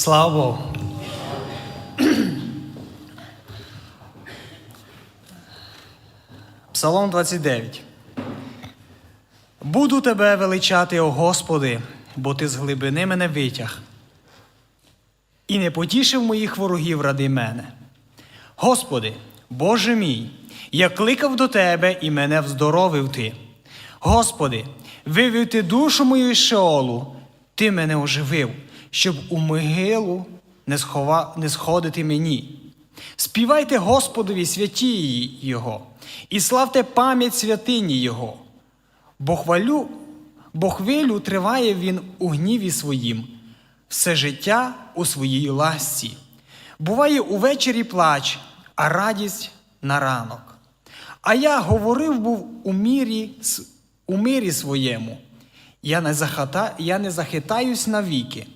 Слава Богу. Псалом 29. Буду тебе величати, о Господи, бо ти з глибини мене витяг, і не потішив моїх ворогів ради мене. Господи, Боже мій, я кликав до Тебе і мене вздоровив Ти. Господи, вивів Ти душу мою із Шеолу, Ти мене оживив, щоб у могилу не, схова... не сходити мені. Співайте Господові святі Його, і славте пам'ять святині Його. Бо хвалю, бо хвилю триває він у гніві своїм, все життя у своїй ласці. Буває увечері плач, а радість на ранок. А я говорив був у мірі, у мирі своєму. Я не, захата, я не захитаюсь навіки.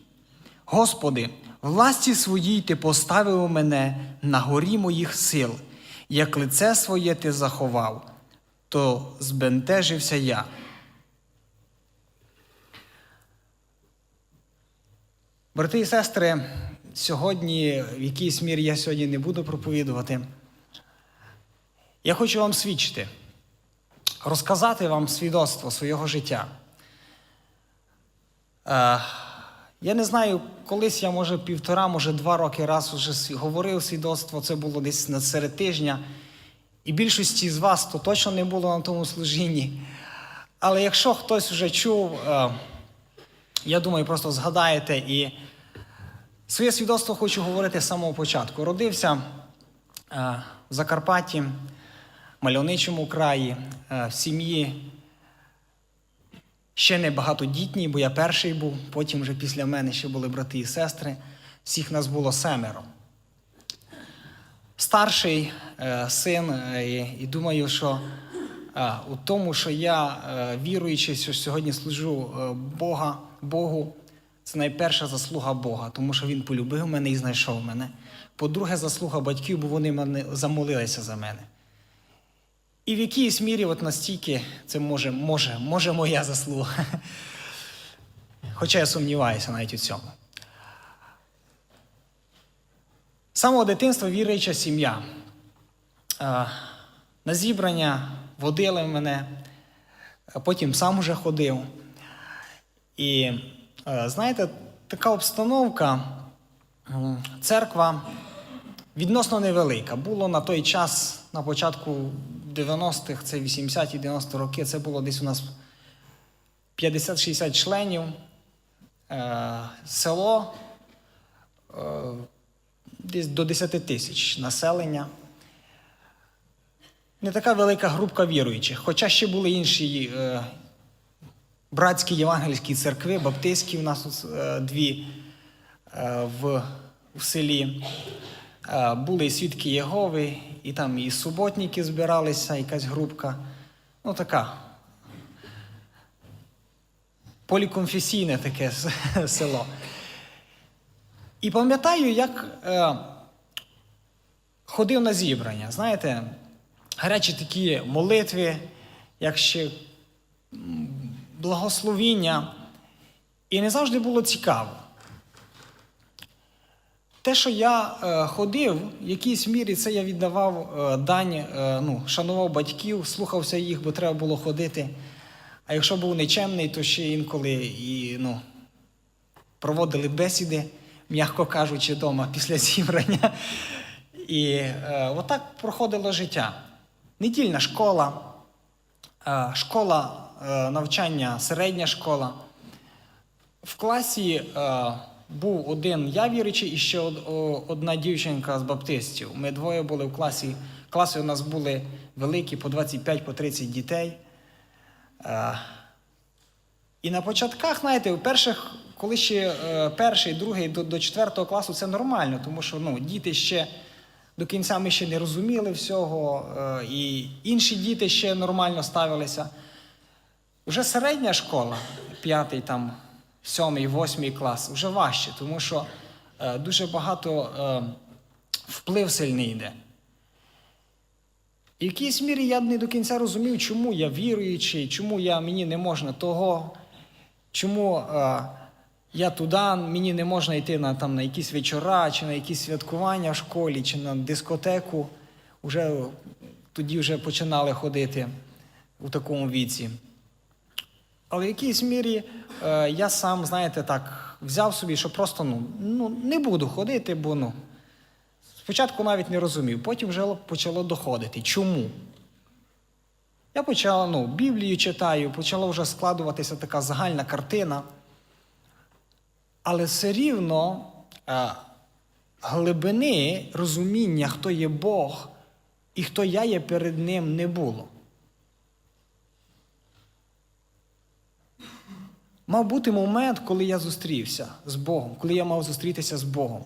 Господи, в ласті своїй ти поставив мене на горі моїх сил, як лице своє ти заховав, то збентежився я. Брати і сестри, сьогодні, в якійсь мірі я сьогодні не буду проповідувати. Я хочу вам свідчити, розказати вам свідоцтво свого життя. Е, я не знаю, колись я, може, півтора, може, два роки раз уже говорив свідоцтво, це було десь на серед тижня. І більшості з вас то точно не було на тому служінні. Але якщо хтось вже чув, е, я думаю, просто згадаєте і своє свідоцтво хочу говорити з самого початку. Родився е, в Закарпатті, мальовничому краї, е, в сім'ї ще не багатодітній, бо я перший був, потім вже після мене ще були брати і сестри. Всіх нас було семеро. Старший е, син, е, і, і думаю, що е, у тому, що я е, віруючий, що сьогодні служу е, Бога, Богу, це найперша заслуга Бога, тому що Він полюбив мене і знайшов мене. По-друге, заслуга батьків, бо вони мене замолилися за мене. І в якійсь мірі, от настільки, це може, може, може моя заслуга. Хоча я сумніваюся навіть у цьому. З самого дитинства віруюча сім'я. На зібрання водили мене, потім сам уже ходив. І знаєте, така обстановка, церква відносно невелика. Було на той час, на початку 90-х, це 80-ті 90 роки, це було десь у нас 50-60 членів. Е, Село е, десь до 10 тисяч населення. Не така велика групка віруючих, хоча ще були інші е, братські євангельські церкви, баптистські у нас е, дві е, в, в селі. Е, були і свідки Єгови, і там і суботники збиралися, якась групка. Ну, така. Поліконфесійне таке село. І пам'ятаю, як е, ходив на зібрання. Знаєте, гарячі такі молитви, як ще благословіння. І не завжди було цікаво. Те, що я е, ходив, в якійсь мірі це я віддавав е, дань, е, ну, шанував батьків, слухався їх, бо треба було ходити. А якщо був нечемний, то ще інколи і, ну, проводили бесіди, м'яко кажучи, вдома після зібрання. І е, отак проходило життя. Недільна школа, е, школа е, навчання, середня школа. В класі е, був один я віруючий і ще одна дівчинка з баптистів. Ми двоє були в класі. Класи у нас були великі, по 25 по 30 дітей. Е, і на початках, знаєте, у перших, коли ще е, перший, другий до, до четвертого класу, це нормально, тому що ну, діти ще до кінця ми ще не розуміли всього, е, і інші діти ще нормально ставилися. Вже середня школа, п'ятий, там, сьомий, восьмий клас, вже важче, тому що е, дуже багато е, вплив сильний йде. І в якійсь мірі я не до кінця розумів, чому я віруючий, чому я, мені не можна того, чому е, я туди, мені не можна йти на, там, на якісь вечора, чи на якісь святкування в школі, чи на дискотеку. Уже, тоді вже починали ходити у такому віці. Але в якійсь мірі е, я сам, знаєте, так, взяв собі, що просто ну, ну, не буду ходити, бо ну, спочатку навіть не розумів, потім вже почало доходити. Чому? Я почав, ну, Біблію читаю, почала вже складуватися така загальна картина. Але все рівно е, глибини розуміння, хто є Бог і хто я є перед Ним, не було. Мав бути момент, коли я зустрівся з Богом, коли я мав зустрітися з Богом.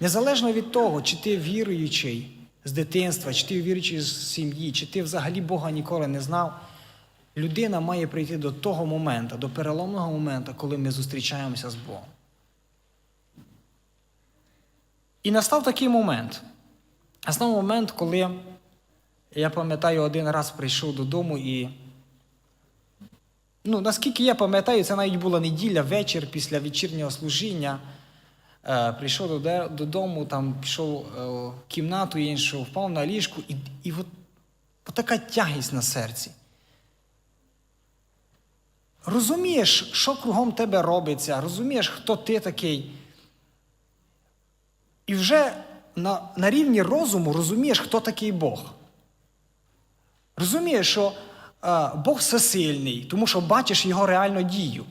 Незалежно від того, чи ти віруючий з дитинства, чи ти віруючий з сім'ї, чи ти взагалі Бога ніколи не знав, людина має прийти до того моменту, до переломного моменту, коли ми зустрічаємося з Богом. І настав такий момент. Настав момент, коли я пам'ятаю, один раз прийшов додому і. Ну, наскільки я пам'ятаю, це навіть була неділя, вечір після вечірнього служіння. Е, прийшов додому, там пішов е, в кімнату іншу, впав на ліжку, і, і от, от така тягість на серці. Розумієш, що кругом тебе робиться, розумієш, хто ти такий. І вже на, на рівні розуму розумієш, хто такий Бог. Розумієш, що е, Бог всесильний, тому що бачиш його реальну дію.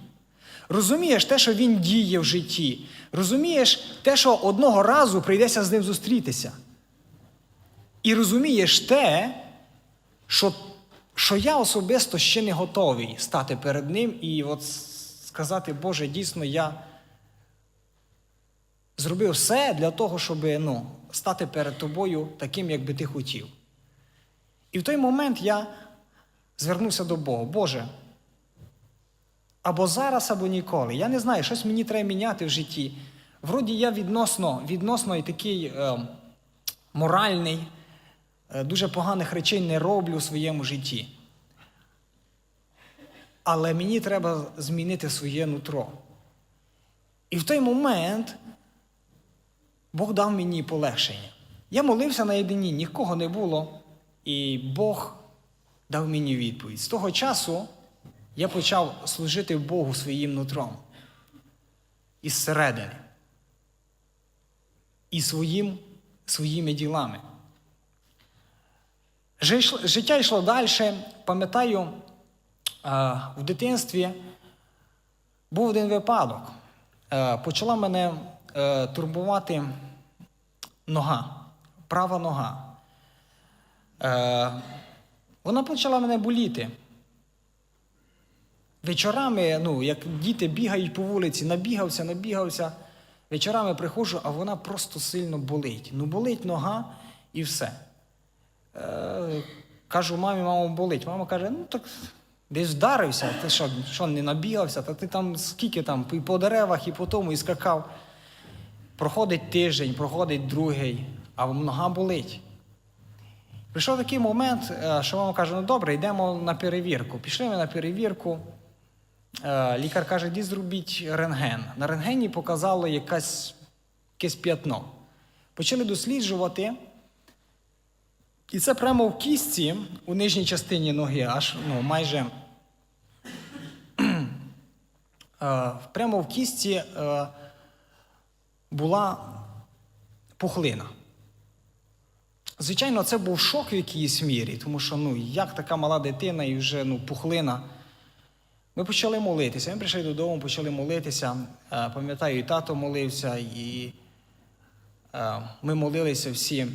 Розумієш те, що він діє в житті. Розумієш те, що одного разу прийдеться з ним зустрітися. І розумієш те, що, що я особисто ще не готовий стати перед ним і от сказати, Боже, дійсно, я зробив все для того, щоб ну, стати перед тобою таким, як би ти хотів. І в той момент я звернувся до Бога. Боже, або зараз, або ніколи. Я не знаю, щось мені треба міняти в житті. Вроді я відносно, відносно і такий е, моральний, е, дуже поганих речей не роблю в своєму житті. Але мені треба змінити своє нутро. І в той момент Бог дав мені полегшення. Я молився наєдині, нікого не було, і Бог дав мені відповідь. З того часу я почав служити Богу своїм нутром. Із середини. І своїм, своїми ділами. Життя йшло далі. Пам'ятаю, е, в дитинстві був один випадок. Е, Почала мене е, турбувати нога, права нога. Вона почала мене боліти. Вечорами, ну, як діти бігають по вулиці, набігався, набігався. Вечорами приходжу, а вона просто сильно болить. Ну, болить нога і все. Е, кажу, мамі, мамо, болить. Мама каже, ну так десь вдарився, ти що, що не набігався, та ти там скільки там, і по деревах, і по тому, і скакав. Проходить тиждень, проходить другий, а нога болить. Прийшов такий момент, е, що мама каже: ну добре, йдемо на перевірку. Пішли ми на перевірку. Е, Лікар каже, іди зробіть рентген. На рентгені показало якась, якесь п'ятно. Почали досліджувати. І це прямо в кістці, у нижній частині ноги, аж ну, майже е, прямо в кістці е, була пухлина. Звичайно, це був шок в якійсь мірі, тому що ну, як така мала дитина і вже ну, пухлина. Ми почали молитися. Ми прийшли додому, почали молитися. Е, Пам'ятаю, і тато молився, і е, ми молилися всі.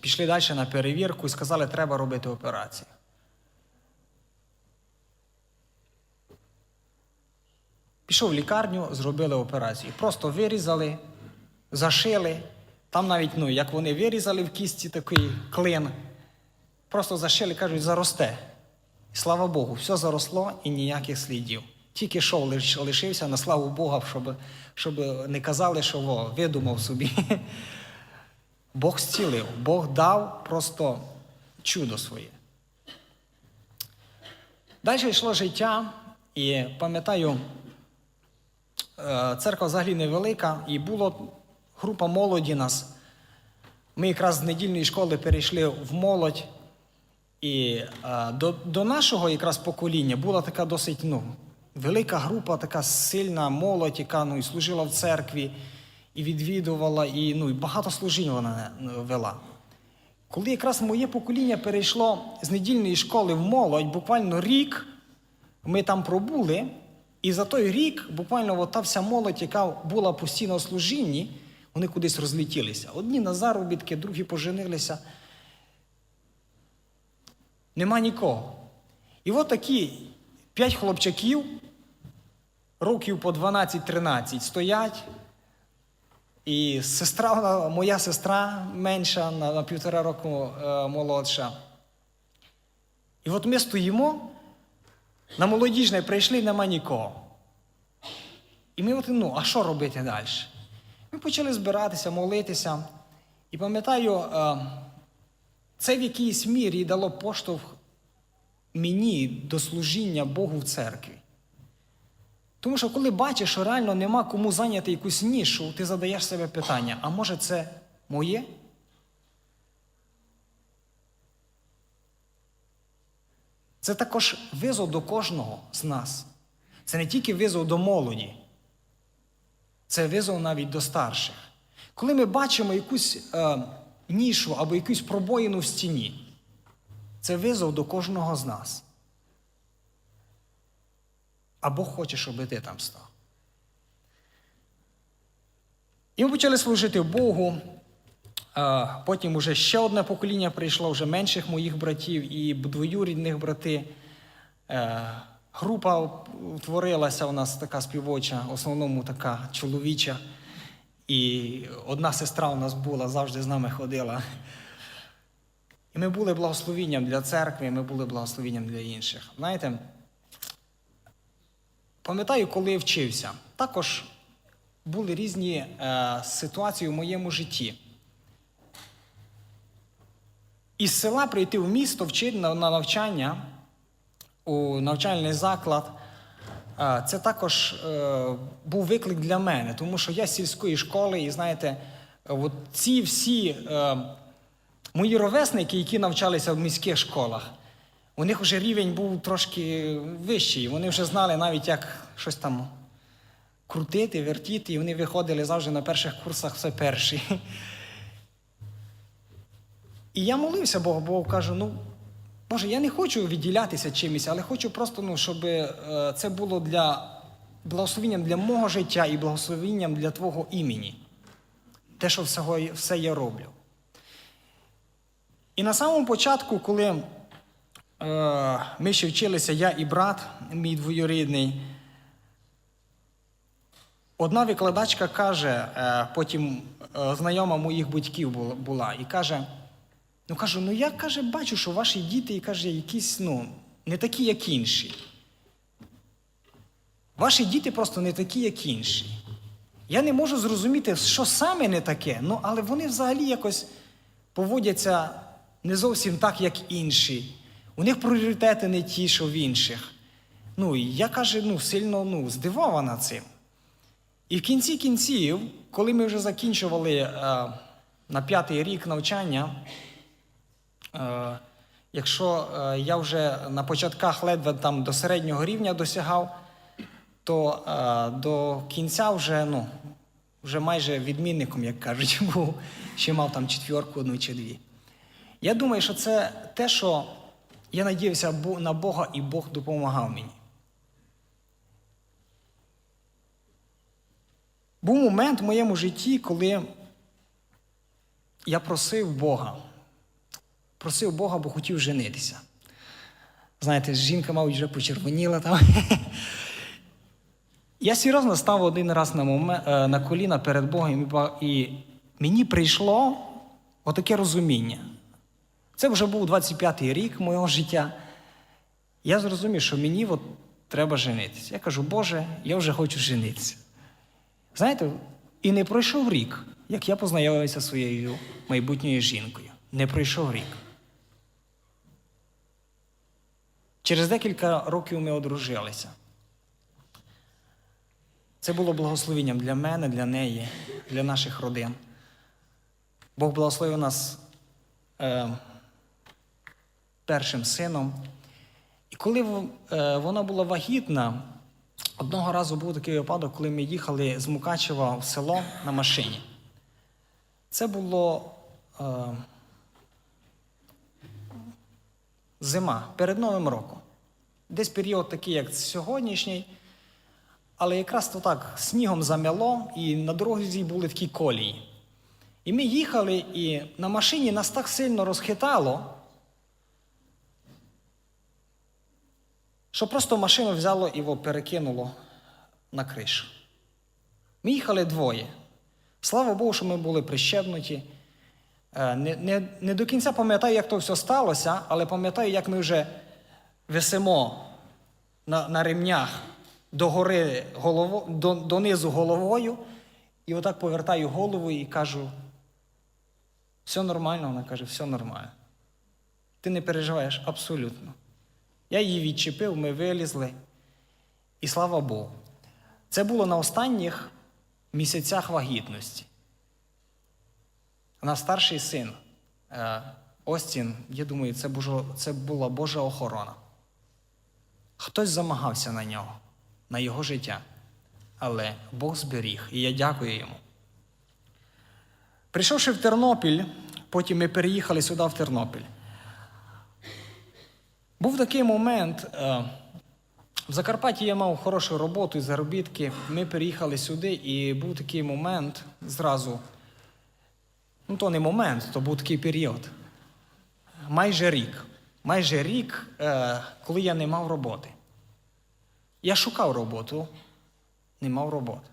Пішли далі на перевірку і сказали, треба робити операцію. Пішов в лікарню, зробили операцію. Просто вирізали, зашили. Там навіть, ну, як вони вирізали в кісті такий клин, просто зашили, кажуть, заросте. І слава Богу, все заросло і ніяких слідів. Тільки шов лишився на славу Бога, щоб, щоб не казали, що во, видумав собі. Бог зцілив, Бог дав просто чудо своє. Далі йшло життя, і пам'ятаю, е, церква взагалі невелика, і була група молоді нас. Ми якраз з недільної школи перейшли в молодь. І е, до, до нашого якраз покоління була така досить ну, велика група, така сильна молодь, яка ну, і служила в церкві, і відвідувала, і, ну, і багато служінь вона е, вела. Коли якраз моє покоління перейшло з недільної школи в молодь, буквально рік ми там пробули, і за той рік буквально та вся молодь, яка була постійно у служінні, вони кудись розлетілися. Одні на заробітки, другі поженилися. Нема нікого. І от такі п'ять хлопчаків, років по 12-13, стоять. І сестра, моя сестра менша, на, на півтора року е, молодша. І от ми стоїмо, на молодіжне прийшли, нема нікого. І ми от, ну, а що робити далі? Ми почали збиратися, молитися. І пам'ятаю, е, це в якійсь мірі дало поштовх мені до служіння Богу в церкві. Тому що коли бачиш, що реально нема кому зайняти якусь нішу, ти задаєш себе питання, а може це моє? Це також визов до кожного з нас. Це не тільки визов до молоді, це визов навіть до старших. Коли ми бачимо якусь е, нішу або якусь пробоїну в стіні, це визов до кожного з нас. А Бог хоче, щоб ти там став. І ми почали служити Богу. Е, Потім вже ще одне покоління прийшло, вже менших моїх братів і двоюрідних брати. Група утворилася у нас така співоча, в основному така чоловіча. І одна сестра у нас була, завжди з нами ходила. І ми були благословенням для церкви, ми були благословенням для інших. Знаєте, пам'ятаю, коли я вчився, також були різні е, ситуації в моєму житті. Із села прийти в місто вчити на навчання у навчальний заклад. Це також е, був виклик для мене, тому що я з сільської школи, і знаєте, от ці всі е, мої ровесники, які навчалися в міських школах, у них вже рівень був трошки вищий. Вони вже знали навіть, як щось там крутити, вертіти, і вони виходили завжди на перших курсах все перші. І я молився Богу, Богу кажу, ну, Боже, я не хочу відділятися чимось, але хочу просто, ну, щоб е, це було для благословенням для мого життя і благословенням для Твого імені. Те, що всього, все я роблю. І на самому початку, коли е, ми ще вчилися, я і брат, мій двоюрідний, одна викладачка каже, е, потім е, знайома моїх батьків була- була, і каже: ну кажу, ну я каже, бачу, що ваші діти каже, якісь ну, не такі, як інші. Ваші діти просто не такі, як інші. Я не можу зрозуміти, що саме не таке, ну, але вони взагалі якось поводяться не зовсім так, як інші. У них пріоритети не ті, що в інших. Ну, я каже, ну, сильно ну, здивована цим. І в кінці кінців, коли ми вже закінчували е, на п'ятий рік навчання, якщо е, я вже на початках ледве там до середнього рівня досягав, то е, до кінця вже, ну, вже майже відмінником, як кажуть, був, ще мав там четвірку одну чи дві. Я думаю, що це те, що я надіявся на Бога, і Бог допомагав мені. Був момент в моєму житті, коли я просив Бога. Просив Бога, бо хотів женитися. Знаєте, жінка, мабуть, вже почервоніла там. Я серйозно став один раз на, моме- е, на коліна перед Богом, і мені прийшло отаке розуміння. Це вже був 25-й рік моєго життя. Я зрозумів, що мені от треба женитися. Я кажу, Боже, я вже хочу женитися. Знаєте, і не пройшов рік, як я познайомився зі своєю майбутньою жінкою. Не пройшов рік. Через декілька років ми одружилися. Це було благословенням для мене, для неї, для наших родин. Бог благословив нас е, першим сином. І коли е, вона була вагітна, одного разу був такий випадок, коли ми їхали з Мукачева в село на машині. Це було е, зима перед Новим роком. Десь період такий, як сьогоднішній, але якраз то так снігом замяло, і на дорозі були такі колії. І ми їхали, і на машині нас так сильно розхитало, що просто машину взяло і його перекинуло на кришу. Ми їхали двоє. Слава Богу, що ми були прищепнуті. Е, Не, не, не до кінця пам'ятаю, як то все сталося, але пам'ятаю, як ми вже висимо на, на ремнях догори голово, до, донизу головою, і отак повертаю голову і кажу: все нормально, вона каже, все нормально. Ти не переживаєш абсолютно. Я її відчепив, ми вилізли. І слава Богу. Це було на останніх місяцях вагітності. Наш старший син е, Остін, я думаю, це, це була Божа охорона. Хтось замагався на нього, на його життя. Але Бог зберіг, і я дякую йому. Прийшовши в Тернопіль, потім ми переїхали сюди, в Тернопіль. Був такий момент. е, В Закарпатті я мав хорошу роботу і заробітки. Ми переїхали сюди, і був такий момент зразу. Ну, то не момент, то був такий період. Майже рік. Майже рік, е, коли я не мав роботи. Я шукав роботу, не мав роботи.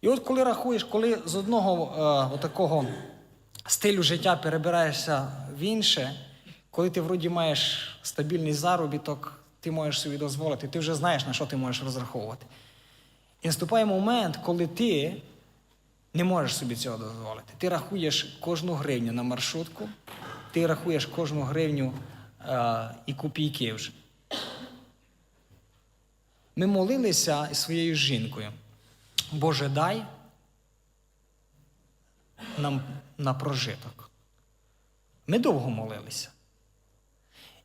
І от коли рахуєш, коли з одного е, отакого стилю життя перебираєшся в інше, коли ти вроді маєш стабільний заробіток, ти можеш собі дозволити, ти вже знаєш, на що ти можеш розраховувати. І наступає момент, коли ти не можеш собі цього дозволити. Ти рахуєш кожну гривню на маршрутку, ти рахуєш кожну гривню е, і копійки вже. Ми молилися своєю жінкою. Боже, дай нам на прожиток. Ми довго молилися.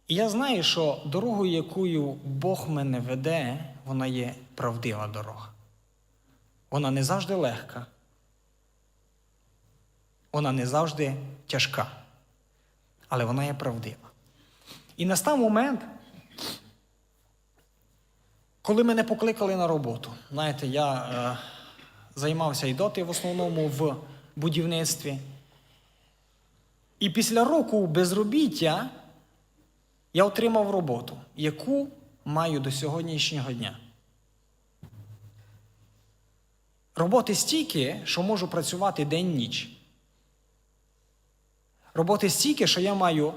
І я знаю, що дорогою, якою Бог мене веде, вона є правдива дорога. Вона не завжди легка. Вона не завжди тяжка. Але вона є правдива. І настав момент, коли мене покликали на роботу. Знаєте, я е, займався і доти в основному в будівництві. І після року безробіття я отримав роботу, яку маю до сьогоднішнього дня. Роботи стільки, що можу працювати день-ніч. Роботи стільки, що я маю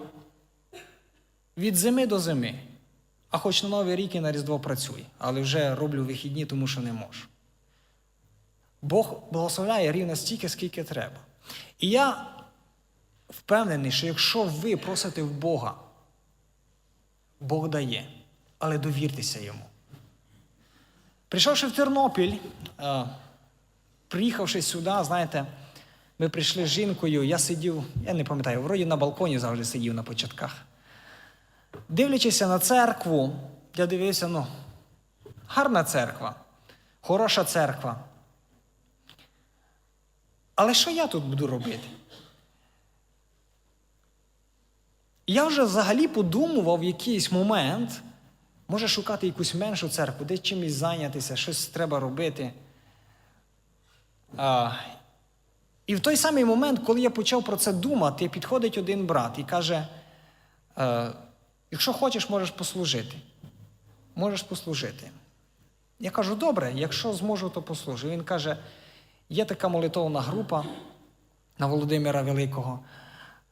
від зими до зими. А хоч на Новий рік і на Різдво працюю, але вже роблю вихідні, тому що не можу. Бог благословляє рівно стільки, скільки треба. І я впевнений, що якщо ви просите в Бога, Бог дає, але довіртеся йому. Прийшовши в Тернопіль, е, приїхавши сюди, знаєте, ми прийшли з жінкою, я сидів, я не пам'ятаю, вроді на балконі завжди сидів на початках. Дивлячися на церкву, я дивився, ну, гарна церква, хороша церква. Але що я тут буду робити? Я вже взагалі подумував в якийсь момент, може шукати якусь меншу церкву, де чимось зайнятися, щось треба робити. А, і в той самий момент, коли я почав про це думати, підходить один брат і каже: е, якщо хочеш, можеш послужити. Можеш послужити. Я кажу, добре, якщо зможу, то послужу. Він каже: є така молитовна група на Володимира Великого,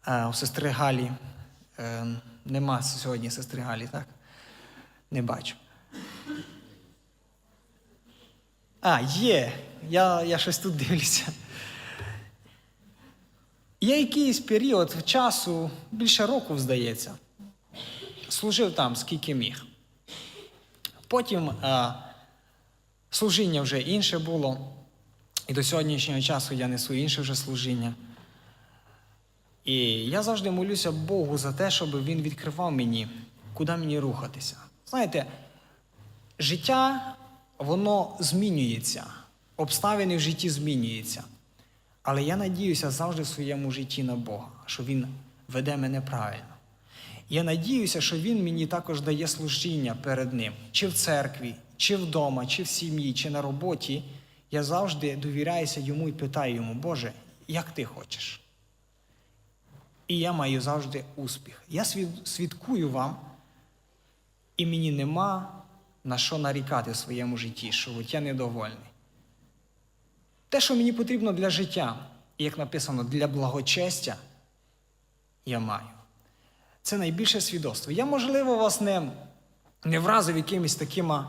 е, у сестри Галі. Е, нема сьогодні сестри Галі, так? Не бачу. А, є. Я, я щось тут дивлюся. Я якийсь період часу, більше року, здається, служив там, скільки міг. Потім а, Служіння вже інше було. І до сьогоднішнього часу я несу інше вже служіння. І я завжди молюся Богу за те, щоб Він відкривав мені, куди мені рухатися. Знаєте, життя, воно змінюється, обставини в житті змінюються. Але я надіюся завжди в своєму житті на Бога, що Він веде мене правильно. Я надіюся, що Він мені також дає служіння перед Ним, чи в церкві, чи вдома, чи в сім'ї, чи на роботі. Я завжди довіряюся йому і питаю йому, Боже, як ти хочеш? І я маю завжди успіх. Я свідкую вам, і мені нема на що нарікати в своєму житті, що от я недовольний. Те, що мені потрібно для життя, і як написано, для благочестя, я маю. Це найбільше свідоцтво. Я, можливо, вас не, не вразив якимись такими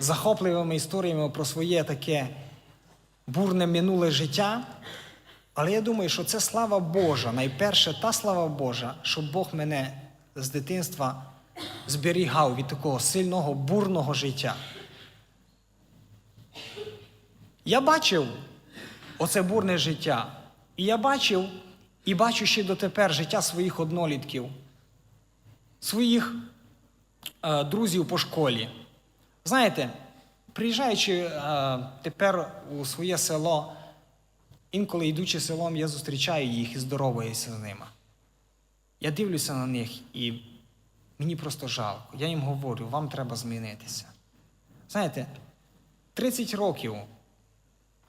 захопливими історіями про своє таке бурне минуле життя. Але я думаю, що це слава Божа. Найперше та слава Божа, що Бог мене з дитинства зберігав від такого сильного бурного життя. Я бачив оце бурне життя. І я бачив і бачу ще дотепер життя своїх однолітків, своїх е, друзів по школі. Знаєте, приїжджаючи е, тепер у своє село, інколи йдучи селом, я зустрічаю їх і здороваюся з ними. Я дивлюся на них і мені просто жалко. Я їм говорю, вам треба змінитися. Знаєте, 30 років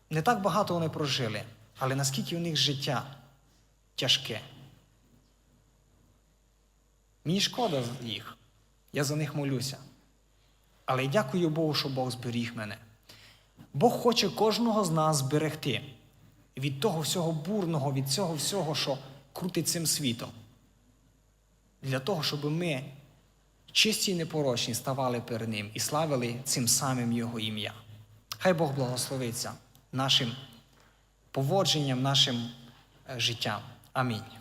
не так багато вони прожили, але наскільки у них життя тяжке. Мені шкода їх. Я за них молюся. Але й дякую Богу, що Бог зберіг мене. Бог хоче кожного з нас зберегти від того всього бурного, від цього всього, що крутить цим світом. Для того, щоб ми чисті і непорочні ставали перед Ним і славили цим самим Його ім'я. Хай Бог благословиться нашим поводженням, нашим е, життям. Амінь.